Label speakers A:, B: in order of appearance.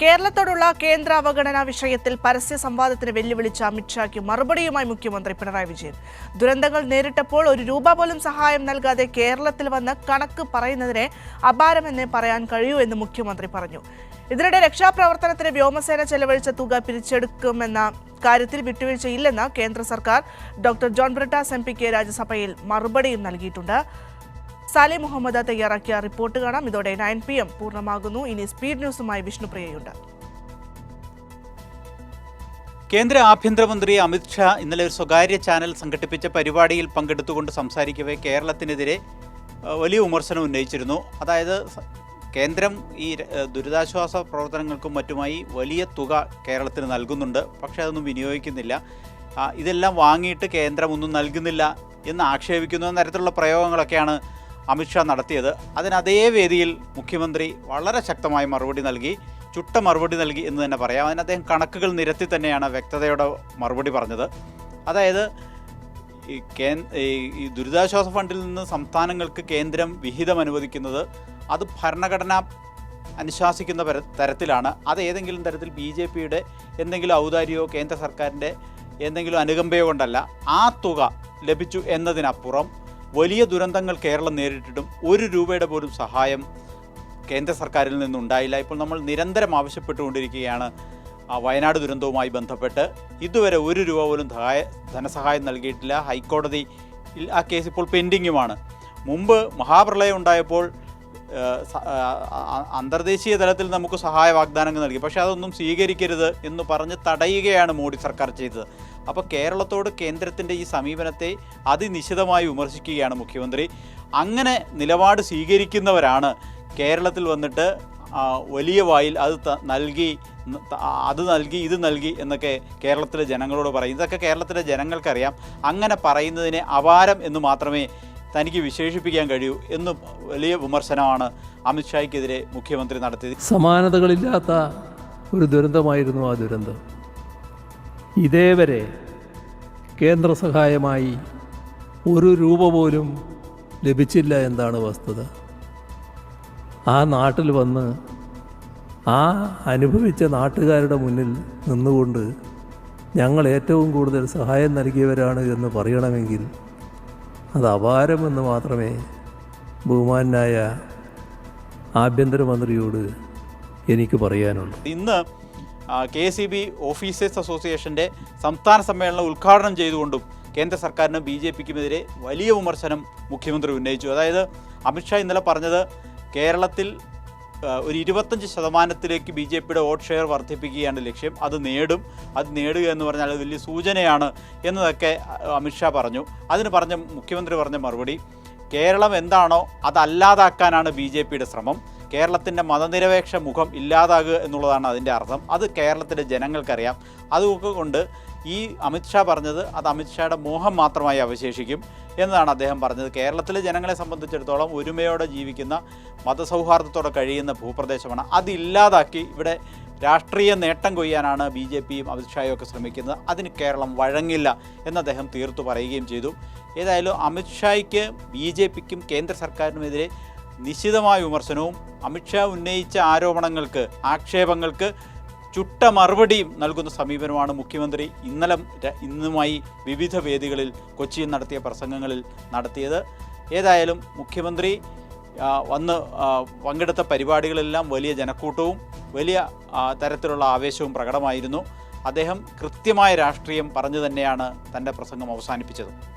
A: കേരളത്തോടുള്ള കേന്ദ്ര അവഗണന വിഷയത്തിൽ പരസ്യ സംവാദത്തിന് വെല്ലുവിളിച്ച അമിത്ഷായ്ക്ക് മറുപടിയുമായി മുഖ്യമന്ത്രി പിണറായി വിജയൻ. ദുരന്തങ്ങൾ നേരിട്ടപ്പോൾ ഒരു രൂപ പോലും സഹായം നൽകാതെ കേരളത്തിൽ വന്ന് കണക്ക് പറയുന്നതിനെ അപാരമെന്നേ പറയാൻ കഴിയൂ എന്ന് മുഖ്യമന്ത്രി പറഞ്ഞു. ഇതിനിടെ രക്ഷാപ്രവർത്തനത്തിന് വ്യോമസേന ചെലവഴിച്ച തുക പിരിച്ചെടുക്കുമെന്ന കാര്യത്തിൽ വിട്ടുവീഴ്ചയില്ലെന്ന് കേന്ദ്ര സർക്കാർ ഡോക്ടർ ജോൺ ബ്രിട്ടാസ് എം പിക്ക് രാജ്യസഭയിൽ മറുപടിയും നൽകിയിട്ടുണ്ട്. സാലി മുഹമ്മദ് തയ്യാറാക്കിയ റിപ്പോർട്ട് കാണാം. ഇതോടെ നയൻ പി എം പൂർണമാകുന്നു. ഇനി സ്പീഡ് ന്യൂസുമായി വിഷ്ണുപ്രിയയുണ്ട്
B: കേന്ദ്ര ആഭ്യന്തരമന്ത്രി അമിത്ഷാ ഇന്നലെ ഒരു സ്വകാര്യ ചാനൽ സംഘടിപ്പിച്ച പരിപാടിയിൽ പങ്കെടുത്തുകൊണ്ട് സംസാരിക്കവേ കേരളത്തിനെതിരെ വലിയ വിമർശനം ഉന്നയിച്ചിരുന്നു. അതായത് കേന്ദ്രം ഈ ദുരിതാശ്വാസ പ്രവർത്തനങ്ങൾക്കും മറ്റുമായി വലിയ തുക കേരളത്തിന് നൽകുന്നുണ്ട്. പക്ഷേ അതൊന്നും വിനിയോഗിക്കുന്നില്ല. ഇതെല്ലാം വാങ്ങിയിട്ട് കേന്ദ്രം ഒന്നും നൽകുന്നില്ല എന്ന് ആക്ഷേപിക്കുന്ന തരത്തിലുള്ള പ്രയോഗങ്ങളൊക്കെയാണ് അമിത്ഷാ നടത്തിയത്. അതിന് അതേ വേദിയിൽ മുഖ്യമന്ത്രി വളരെ ശക്തമായ മറുപടി നൽകി. ചുട്ട മറുപടി നൽകി എന്ന് തന്നെ പറയാം. അതിന് അദ്ദേഹം കണക്കുകൾ നിരത്തി തന്നെയാണ് വ്യക്തതയോടെ മറുപടി പറഞ്ഞത്. അതായത് ഈ കേ ഈ ദുരിതാശ്വാസ ഫണ്ടിൽ നിന്ന് സംസ്ഥാനങ്ങൾക്ക് കേന്ദ്രം വിഹിതം അനുവദിക്കുന്നത് അത് ഭരണഘടന അനുശാസിക്കുന്ന തരത്തിലാണ്. അത് ഏതെങ്കിലും തരത്തിൽ ബി ജെ പിയുടെ എന്തെങ്കിലും ഔദാര്യമോ കേന്ദ്ര സർക്കാരിന്റെ എന്തെങ്കിലും അനുകമ്പയോ കൊണ്ടല്ല ആ തുക ലഭിച്ചു എന്നതിനപ്പുറം വലിയ ദുരന്തങ്ങൾ കേരളം നേരിട്ടിട്ടും ഒരു രൂപയുടെ പോലും സഹായം കേന്ദ്ര സർക്കാരിൽ നിന്നുണ്ടായില്ല. ഇപ്പോൾ നമ്മൾ നിരന്തരം ആവശ്യപ്പെട്ടുകൊണ്ടിരിക്കുകയാണ് ആ വയനാട് ദുരന്തവുമായി ബന്ധപ്പെട്ട്. ഇതുവരെ ഒരു രൂപ പോലും സഹായ ധനസഹായം നൽകിയിട്ടില്ല. ഹൈക്കോടതി ആ കേസ് ഇപ്പോൾ പെൻഡിങ്ങുമാണ്. മുമ്പ് മഹാപ്രളയം ഉണ്ടായപ്പോൾ അന്തർദേശീയ തലത്തിൽ നമുക്ക് സഹായ വാഗ്ദാനങ്ങൾ നൽകി. പക്ഷേ അതൊന്നും സ്വീകരിക്കരുത് എന്ന് പറഞ്ഞ് തടയുകയാണ് മോഡി സർക്കാർ ചെയ്തത്. അപ്പോൾ കേരളത്തോട് കേന്ദ്രത്തിന്റെ ഈ സമീപനത്തെ അതിനിശിതമായി വിമർശിക്കുകയാണ് മുഖ്യമന്ത്രി. അങ്ങനെ നിലപാട് സ്വീകരിക്കുന്നവരാണ് കേരളത്തിൽ വന്നിട്ട് വലിയ വായിൽ അത് നൽകി അത് നൽകി ഇത് നൽകി എന്നൊക്കെ കേരളത്തിലെ ജനങ്ങളോട് പറയും. ഇതൊക്കെ കേരളത്തിലെ ജനങ്ങൾക്കറിയാം. അങ്ങനെ പറയുന്നതിനെ അപാരം എന്ന് മാത്രമേ തനിക്ക് വിശേഷിപ്പിക്കാൻ കഴിയൂ എന്ന് വലിയ വിമർശനമാണ് അമിത്ഷായ്ക്കെതിരെ മുഖ്യമന്ത്രി നടത്തിയത്.
C: സമാനതകളില്ലാത്ത ഒരു ദുരന്തമായിരുന്നു ആ ദുരന്തം. ഇതേവരെ കേന്ദ്ര സഹായമായി ഒരു രൂപ പോലും ലഭിച്ചില്ല എന്നാണ് വസ്തുത. ആ നാട്ടിൽ വന്ന് ആ അനുഭവിച്ച നാട്ടുകാരുടെ മുന്നിൽ നിന്നുകൊണ്ട് ഞങ്ങൾ ഏറ്റവും കൂടുതൽ സഹായം നൽകിയവരാണ് എന്ന് പറയണമെങ്കിൽ അത് അപാരമെന്ന് മാത്രമേ ബഹുമാനായ ആഭ്യന്തരമന്ത്രിയോട് എനിക്ക് പറയാനുള്ളൂ.
B: ഇന്ന് കെ സി ബി ഓഫീസേഴ്സ് അസോസിയേഷന്റെ സംസ്ഥാന സമ്മേളനം ഉദ്ഘാടനം ചെയ്തുകൊണ്ടും കേന്ദ്ര സർക്കാരിനും ബി ജെ പിക്കുമെതിരെ വലിയ വിമർശനം മുഖ്യമന്ത്രി ഉന്നയിച്ചു. അതായത് അമിത്ഷാ ഇന്നലെ പറഞ്ഞത് കേരളത്തിൽ ഒരു ഇരുപത്തഞ്ച് ശതമാനത്തിലേക്ക് ബി ജെ പിയുടെ വോട്ട് ഷെയർ വർദ്ധിപ്പിക്കുകയാണ് ലക്ഷ്യം. അത് നേടും. അത് നേടുക എന്ന് പറഞ്ഞാൽ അത് വലിയ സൂചനയാണ് എന്നതൊക്കെ അമിത്ഷാ പറഞ്ഞു. അതിന് പറഞ്ഞ മുഖ്യമന്ത്രി പറഞ്ഞ മറുപടി കേരളം എന്താണോ അതല്ലാതാക്കാനാണ് ബി ജെ പിയുടെ ശ്രമം. കേരളത്തിന്റെ മതനിരപേക്ഷ മുഖം ഇല്ലാതാകുക എന്നുള്ളതാണ് അതിന്റെ അർത്ഥം. അത് കേരളത്തിലെ ജനങ്ങൾക്കറിയാം. അതുകൊണ്ട് ഈ അമിത്ഷാ പറഞ്ഞത് അത് അമിത്ഷായുടെ മോഹം മാത്രമായി അവശേഷിക്കും എന്നതാണ് അദ്ദേഹം പറഞ്ഞത്. കേരളത്തിലെ ജനങ്ങളെ സംബന്ധിച്ചിടത്തോളം ഒരുമയോടെ ജീവിക്കുന്ന മതസൗഹാർദ്ദത്തോടെ കഴിയുന്ന ഭൂപ്രദേശമാണ്. അതില്ലാതാക്കി ഇവിടെ രാഷ്ട്രീയ നേട്ടം കൊയ്യാനാണ് ബി ജെ പിയും അമിത്ഷായും ഒക്കെ ശ്രമിക്കുന്നത്. അതിന് കേരളം വഴങ്ങില്ല എന്ന് അദ്ദേഹം തീർത്തു പറയുകയും ചെയ്തു. ഏതായാലും അമിത്ഷായ്ക്ക് ബി ജെ പിക്കും കേന്ദ്ര സർക്കാരിനുമെതിരെ നിശിതമായ വിമർശനവും അമിത്ഷാ ഉന്നയിച്ച ആരോപണങ്ങൾക്ക് ആക്ഷേപങ്ങൾക്ക് ചുട്ട മറുപടിയും നൽകുന്ന സമീപനമാണ് മുഖ്യമന്ത്രി ഇന്നലെ ഇന്നുമായി വിവിധ വേദികളിൽ കൊച്ചിയിൽ നടത്തിയ പ്രസംഗങ്ങളിൽ നടത്തിയത്. ഏതായാലും മുഖ്യമന്ത്രി വന്ന് പങ്കെടുത്ത പരിപാടികളെല്ലാം വലിയ ജനക്കൂട്ടവും വലിയ തരത്തിലുള്ള ആവേശവും പ്രകടമായിരുന്നു. അദ്ദേഹം കൃത്യമായ രാഷ്ട്രീയം പറഞ്ഞു തന്നെയാണ് തന്റെ പ്രസംഗം അവസാനിപ്പിച്ചത്.